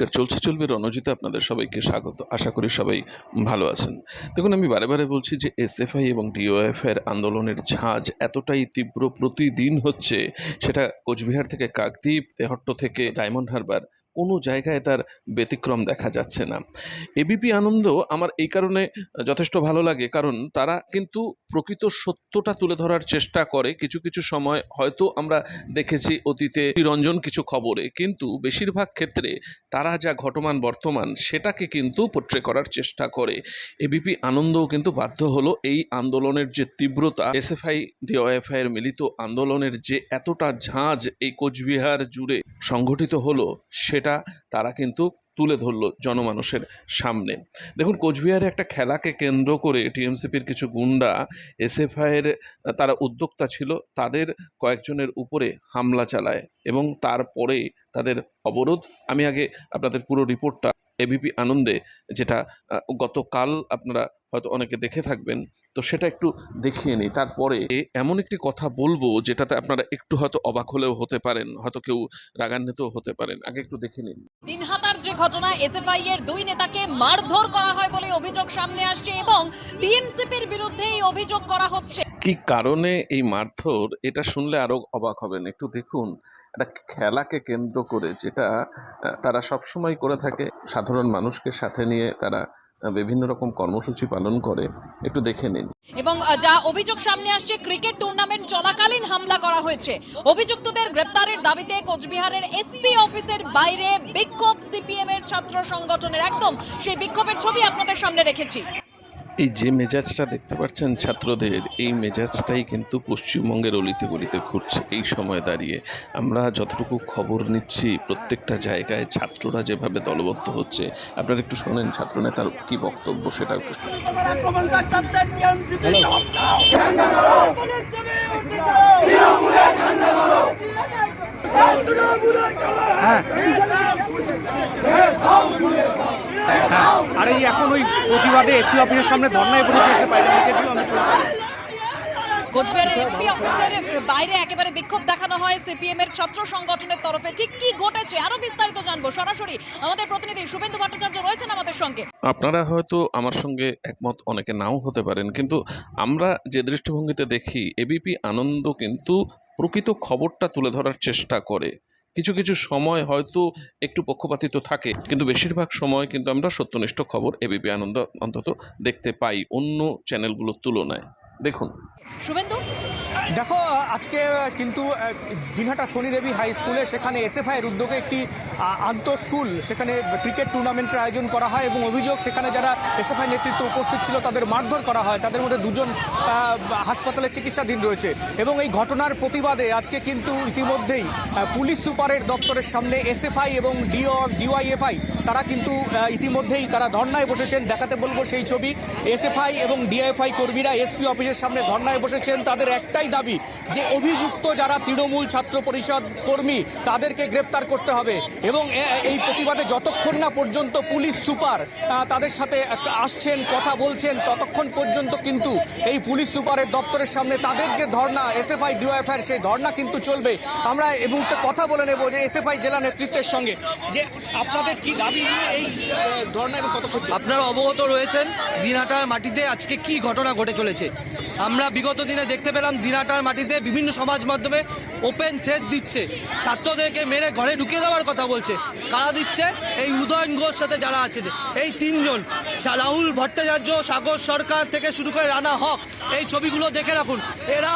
নমস্কার চলছে চলবে রণজিতে আপনাদের সবাইকে স্বাগত। আশা করি সবাই ভালো আছেন। দেখুন, আমি বারে বারে বলছি যে এসএফআই এবং ডিওএফ এর আন্দোলনের ঝাঁজ এতটাই তীব্র প্রতিদিন হচ্ছে, সেটা কোচবিহার থেকে কাকদ্বীপ, তেহট্ট থেকে ডায়মন্ড হারবার কোনো জায়গায় তার ব্যতিক্রম দেখা যাচ্ছে না। এবিপি আনন্দ আমার এই কারণে যথেষ্ট ভালো লাগে, কারণ তারা কিন্তু প্রকৃত সত্যটা তুলে ধরার চেষ্টা করে। কিছু কিছু সময় হয়তো আমরা দেখেছি অতীতে রঞ্জন কিছু খবরে, কিন্তু বেশিরভাগ ক্ষেত্রে তারা যা ঘটমান বর্তমান সেটাকে কিন্তু পোট্রে করার চেষ্টা করে। এবিপি আনন্দও কিন্তু বাধ্য হলো এই আন্দোলনের যে তীব্রতা এসএফআই ডিওএফআই এর মিলিত আন্দোলনের যে এতটা ঝাঁজ এই কোচবিহার জুড়ে সংগঠিত হলো সেটা তারা কিন্তু তুলে ধরলো জনমানুষের সামনে। দেখুন, কোচবিহারে একটা খেলাকে কেন্দ্র করে টিএমসিপির কিছু গুন্ডা, এসএফআইয়ের তারা উদ্যোক্তা ছিল, তাদের কয়েকজনের উপরে হামলা চালায় এবং তারপরে তাদের অবরোধ। আমি আগে আপনাদের পুরো রিপোর্টটা এবিপি আনন্দে, যেটা গতকাল আপনারা হয়তো অনেকে দেখে থাকবেন। তো সেটা একটু দেখিয়ে নিই। তারপরে এমন একটি কথা বলব যেটাতে আপনারা একটু হয়তো অবাক হলেও হতে পারেন হয়তো কেউ রাগান্বিতও হতে পারেন। আগে একটু দেখে নিন। দিনহাটার যে ঘটনা এসএফআই এর দুই নেতাকে মারধর করা হয় বলে অভিযোগ সামনে আসছে এবং টিএমসিপির বিরুদ্ধে এই অভিযোগ করা হচ্ছে। কি কারণে এই মারধর? এটা শুনলে আরও অবাক হবেন। একটু দেখুন। একটা খেলাকে কেন্দ্র করে যেটা তারা সবসময় করে থাকে সাধারণ মানুষকে সাথে নিয়ে তারা বিভিন্ন রকম কর্মসূচি পালন করে, একটু দেখে নিন। এবং যা অভিযোগ সামনে আসছে, ক্রিকেট টুর্নামেন্ট চলাকালীন হামলা করা হয়েছে। অভিযুক্তদের গ্রেপ্তারের দাবিতে কোচবিহারের এসপি অফিসের বাইরে বিক্ষোভ সিপিএম এর ছাত্র সংগঠনের একদম সেই বিক্ষোভের ছবি আপনাদের সামনে রেখেছি। এই যে মেজাজটা দেখতে পাচ্ছেন ছাত্রদের এই মেজাজটাই কিন্তু পশ্চিমবঙ্গের অলিতে গলিতে ঘুরছে এই সময় দাঁড়িয়ে। আমরা যতটুকু খবর নিচ্ছি প্রত্যেকটা জায়গায় ছাত্ররা যেভাবে দলবদ্ধ হচ্ছে আপনারা একটু শোনেন ছাত্রনেতার কি বক্তব্য সেটা একটু শোনেন। আক্রমণ করছেন টিএমসিপি জবাব দাও পুলিশ তুমি উঠে চলো তৃণমূলে ঠান্ডা করো তৃণমূলে আর এই এখন ওই প্রতিবাদে এসপি অফিসের সামনে ধর্নায় পড়ে এসে বাইরে কোচবিহারের এসপি অফিসের বাইরে একেবারে বিক্ষোভ দেখানো হয় সিপিএম এর ছাত্র সংগঠনের তরফে। ঠিক কি ঘটেছে? আরও বিস্তারিত জানব। সরাসরি আমাদের প্রতিনিধি শুভেন্দু ভট্টাচার্য রয়েছেন আমাদের সঙ্গে। আপনারা হয়তো আমার সঙ্গে একমত, অনেকে নাও হতে পারেন। কিন্তু আমরা যে দৃষ্টিভঙ্গিতে দেখি এবিপি আনন্দ কিন্তু প্রকৃত খবরটা তুলে ধরার চেষ্টা করে। কিছু কিছু সময় হয়তো একটু পক্ষপাতিত থাকে, কিন্তু বেশিরভাগ সময় কিন্তু আমরা সত্যনিষ্ঠ খবর এবিপি আনন্দ অন্তত দেখতে পাই অন্য চ্যানেলগুলোর তুলনায়। দেখুন। শুভেন্দু? দেখো, আজকে কিন্তু দিনহাটা শনি দেবী হাই স্কুলে সেখানে এসএফআই এর উদ্যোগে একটি আন্ত স্কুল, সেখানে ক্রিকেট টুর্নামেন্টের আয়োজন করা হয় এবং অভিযোগ সেখানে যারা এসএফআই নেতৃত্ব উপস্থিত ছিল তাদের মারধর করা হয়। তাদের মধ্যে দুজন হাসপাতালে চিকিৎসাধীন রয়েছে এবং এই ঘটনার প্রতিবাদে আজকে কিন্তু ইতিমধ্যেই পুলিশ সুপারের দপ্তরের সামনে এসএফআই এবং ডিও, ডিওয়াইএফআই, তারা কিন্তু ইতিমধ্যেই তারা ধর্নায় বসেছেন। দেখাতে বলব সেই ছবি। এসএফআই এবং ডিআইএফআই কর্মীরা এসপি অফিসের সামনে ধর্নায় বসেছেন। তাদের একটাই দাবি যে অভিযুক্ত যারা তৃণমূল ছাত্র পরিষদ কর্মী, তাদেরকে গ্রেপ্তার করতে হবে এবং এই প্রতিবাদে যতক্ষণ না পর্যন্ত পুলিশ সুপার তাদের সাথে আসছেন, কথা বলছেন, ততক্ষণ পর্যন্ত কিন্তু এই পুলিশ সুপারের দপ্তরের সামনে তাদের যে ধর্না এসএফআই ডিওএফআই সেই ধর্না কিন্তু চলবে। আমরা এই মুহূর্তে কথা বলে নেব যে এসএফআই জেলা নেতৃত্বের সঙ্গে। যে আপনাদের কি দাবি নিয়ে এই ধর্না এবং কতক্ষণ আপনারা অবগত রয়েছেন দিনহাটার মাটিতে আজকে কি ঘটনা ঘটে চলেছে। আমরা বিগত দিনে দেখতে পেলাম দিনহাটার মাটিতে বিভিন্ন সমাজ মাধ্যমে ওপেন থ্রেড দিচ্ছে। ছাত্রদেরকে মেরে ঘরে ঢুকিয়ে দেওয়ার কথা বলছে। কারা দিচ্ছে? এই উদয়ন ঘোষ সাথে যারা আছেন। এই তিনজন। রাহুল ভট্টাচার্য, সাগর সরকার থেকে শুরু করে রানা হক। এই ছবিগুলো দেখে রাখুন। এরা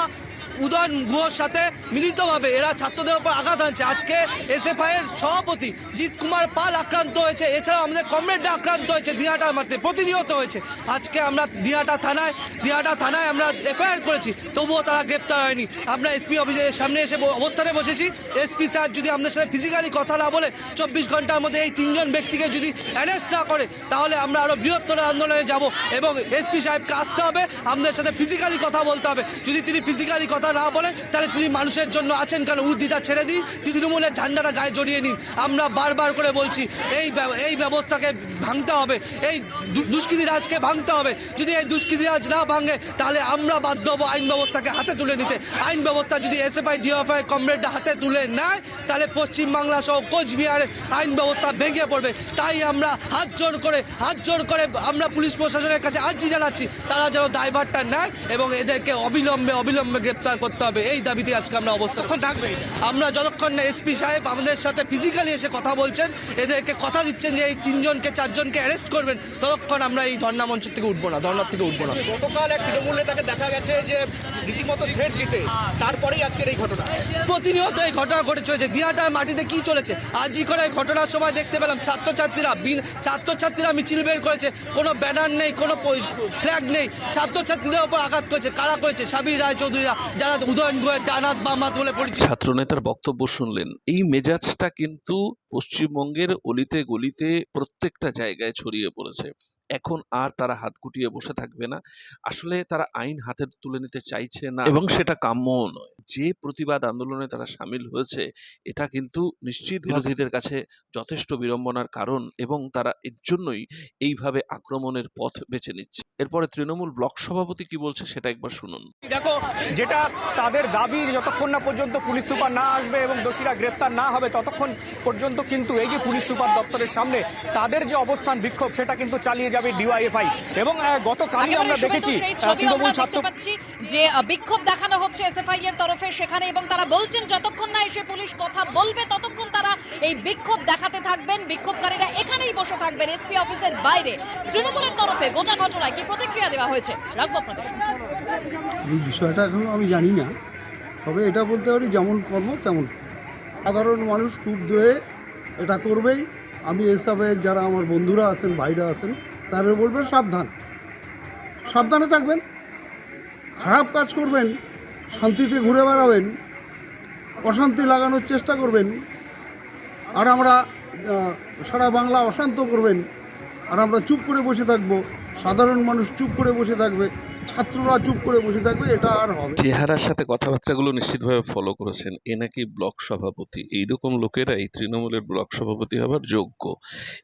উদয়ন ঘোষ সাথে মিলিতভাবে এরা ছাত্রদের উপর আঘাত আনছে আজকে এসএফআই এর সভাপতি জিৎ কুমার পাল আক্রান্ত হয়েছে। এছাড়াও আমাদের কমরেডরা আক্রান্ত হয়েছে দিহাটার মাঠে প্রতিনিয়ত হয়েছে। আজকে আমরা দিয়াটা থানায় দিয়াটা থানায় আমরা এফআইআর করেছি, তবুও তারা গ্রেপ্তার হয়নি। আমরা এসপি অফিসের সামনে এসে অবস্থানে বসেছি। এসপি স্যার যদি আমাদের সাথে ফিজিক্যালি কথা না বলে, চব্বিশ ঘণ্টার মধ্যে এই তিনজন ব্যক্তিকে যদি অ্যারেস্ট না করে, তাহলে আমরা আরও বৃহত্তর আন্দোলনে যাব এবং এসপি সাহেবকে আসতে হবে, আমাদের সাথে ফিজিক্যালি কথা বলতে হবে। যদি তিনি ফিজিক্যালি কথা না বলেন, তাহলে তিনি মানুষের তৃণমূলের জন্য আছেন কেন? উর্দিটা ছেড়ে দিই তৃণমূলের ঝান্ডাটা গায়ে জড়িয়ে নিন। আমরা বারবার করে বলছি, এই এই ব্যবস্থাকে ভাঙতে হবে। এই দু- দুষ্কৃতী রাজকে ভাঙতে হবে। যদি এই দুষ্কৃতী রাজ না ভাঙে, তাহলে আমরা বাধ্য হব আইন ব্যবস্থাকে হাতে তুলে নিতে। আইন ব্যবস্থা যদি এসএফআই ডিএফআই কমরেডটা হাতে তুলে নেয়, তাহলে পশ্চিমবাংলা সহ কোচবিহারের আইন ব্যবস্থা ভেঙে পড়বে। তাই আমরা হাত জোর করে, হাত জোর করে আমরা পুলিশ প্রশাসনের কাছে আর্জি জানাচ্ছি, তারা যেন দায়ভারটা নেয় এবং এদেরকে অবিলম্বে অবিলম্বে গ্রেপ্তার করতে হবে। এই দাবিতে আজকে আমরা অবস্থান থাকবে আমরা যতক্ষণ না এসপি সাহেব আমাদের সাথে ফিজিক্যালি এসে কথা বলছেন, এদেরকে কথা দিচ্ছেন যে এই তিনজনকে চারজনকে অ্যারেস্ট করবেন ততক্ষণ আমরা এই ধর্ণা মঞ্চ থেকে উঠবো না ধর্নার থেকে উঠবো না। গতকাল এক তৃণমূল নেতাকে দেখা গেছে যে রীতিমতো থ্রেট দিতে। তারপরেই আজকের এই ঘটনা। প্রতিনিয়ত এই ঘটনা ঘটে চলেছে। দিয়াটার মাটিতে কি চলেছে? আজই করে এই ঘটনার সময় দেখতে পেলাম ছাত্রছাত্রীরা বিন- ছাত্রছাত্রীরা মিছিল বের করেছে। কোনো ব্যানার নেই কোনো ফ্ল্যাগ নেই। ছাত্রছাত্রীদের ওপর আঘাত করেছে। কারা করেছে? সাবির রায়চৌধুরীরা যারা উদয়ন গুহের ডানাত বামাত বলে পরিচিত। ছাত্রনেতার বক্তব্য শুনলেন এই মেজাজটা কিন্তু পশ্চিমবঙ্গের অলিতে গলিতে প্রত্যেকটা জায়গায় ছড়িয়ে পড়েছে। এখন আর তারা হাত গুটিয়ে বসে থাকবে না। আসলে তারা আইন হাতে তুলে নিতে চাইছে না এবং সেটা কাম্যও নয়। যে প্রতিবাদ আন্দোলনে তারা সামিল হয়েছে এটা কিন্তু নিশ্চিত বিরোধীদের কাছে যথেষ্ট বিড়ম্বনার কারণ এবং তারা এর জন্যই এইভাবে আক্রমণের পথ বেছে নিচ্ছে। এরপরে তৃণমূল ব্লক সভাপতি কি বলছে সেটা একবার শুনুন। দেখো যেটা তাদের দাবি যতক্ষণ না পর্যন্ত পুলিশ সুপার না আসবে এবং দোষীরা গ্রেপ্তার না হবে ততক্ষণ পর্যন্ত কিন্তু এই যে পুলিশ সুপার দপ্তরের সামনে তাদের যে অবস্থান বিক্ষোভ সেটা কিন্তু চালিয়ে যাবে ডিওয়াইএফআই। এবং গতকালই আমরা দেখেছি তৃণমূল ছাত্র যে বিক্ষোভ দেখানো হচ্ছে এসএফআই এর তরফে সেখানে এবং তারা বলছেন যতক্ষণ না এসে পুলিশ কথা বলবে ততক্ষণ তারা এই বিক্ষোভ দেখাতে থাকবেন। বিক্ষোভকারীরা এখানেই বসে থাকবেন এসপি অফিসের বাইরে। তৃণমূলের তরফে গোটা ঘটনায় কি প্রতিক্রিয়া দেওয়া হয়েছে? রাখব আপনাদের এই বিষয়টা এখনও আমি জানি না। তবে এটা বলতে পারি যেমন কর্ম তেমন সাধারণ মানুষ ক্ষুব্ধ হয়ে এটা করবেই। আমি এসবে যারা আমার বন্ধুরা আছেন ভাইরা আছেন তারা বলবে সাবধান। সাবধানে থাকবেন। খারাপ কাজ করবেন, শান্তিতে ঘুরে বেড়াবেন, অশান্তি লাগানোর চেষ্টা করবেন, আর আমরা সারা বাংলা অশান্ত করবেন, আর আমরা চুপ করে বসে থাকব, সাধারণ মানুষ চুপ করে বসে থাকবে। ছাত্ররা চুপ করে বসে থাকবে, এটা আর হবে চেহারার সাথে কথাবার্তাগুলো নিশ্চিতভাবে ফলো করেছেন। এ নাকি ব্লক সভাপতি। এইরকম লোকেরাই তৃণমূলের ব্লক সভাপতি হবার যোগ্য।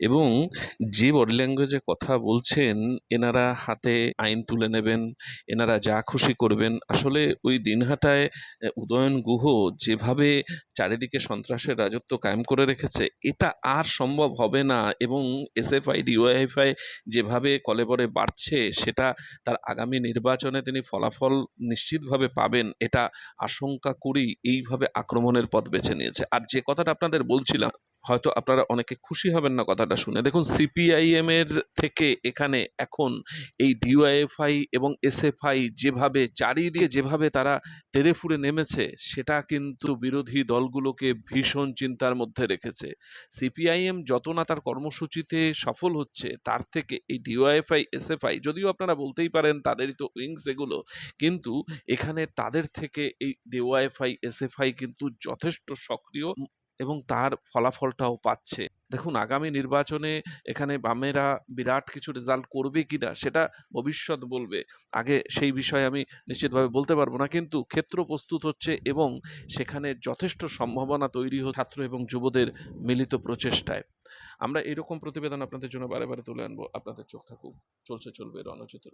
এবং যে বডি ল্যাঙ্গুয়েজে কথা বলছেন, এনারা হাতে আইন তুলে নেবেন, এনারা যা খুশি করবেন। আসলে ওই দিনহাটায় উদয়ন গুহ যেভাবে চারিদিকে সন্ত্রাসের রাজত্ব কায়েম করে রেখেছে, এটা আর সম্ভব হবে না। এবং এসএফআই ডিওয়াইএফআই যেভাবে কলেবরে বাড়ছে, সেটা তার আগামী নির্বাচনে তিনি ফলাফল নিশ্চিতভাবে পাবেন, এটা আশঙ্কা করেই এইভাবে আক্রমণের পথ বেছে নিয়েছে। আর যে কথাটা আপনাদের বলছিলাম হয়তো আপনারা অনেকে খুশি হবেন না কথাটা শুনে। দেখুন সিপিআইএম এর থেকে এখানে এখন এই ডিওয়াইএফআই এবং এসএফআই যেভাবে চারিদিকে যেভাবে তারা তেড়ে ফুড়ে নেমেছে, সেটা কিন্তু বিরোধী দলগুলোকে ভীষণ চিন্তার মধ্যে রেখেছে। সিপিআইএম যত না তার কর্মসূচিতে সফল হচ্ছে, তার থেকে এই ডিওয়াইএফআই এসএফআই যদিও আপনারা বলতেই পারেন তাদেরই তো উইংস এগুলো, কিন্তু এখানে তাদের থেকে এই ডিওয়াইএফআই এসএফআই কিন্তু যথেষ্ট সক্রিয়। এবং তার ফলাফলটাও পাচ্ছে। দেখুন, আগামী নির্বাচনে এখানে বামেরা বিরাট কিছু রেজাল্ট করবে কিনা, সেটা ভবিষ্যৎ বলবে। আগে সেই বিষয়ে আমি নিশ্চিতভাবে বলতে পারব না, কিন্তু ক্ষেত্র প্রস্তুত হচ্ছে এবং সেখানে যথেষ্ট সম্ভাবনা তৈরি হচ্ছে ছাত্র এবং যুবদের মিলিত প্রচেষ্টায়। আমরা এরকম প্রতিবেদন আপনাদের জন্য বারে বারে তুলে আনব। আপনাদের চোখ থাকুক। চলছে, চলবে রণচিত্র।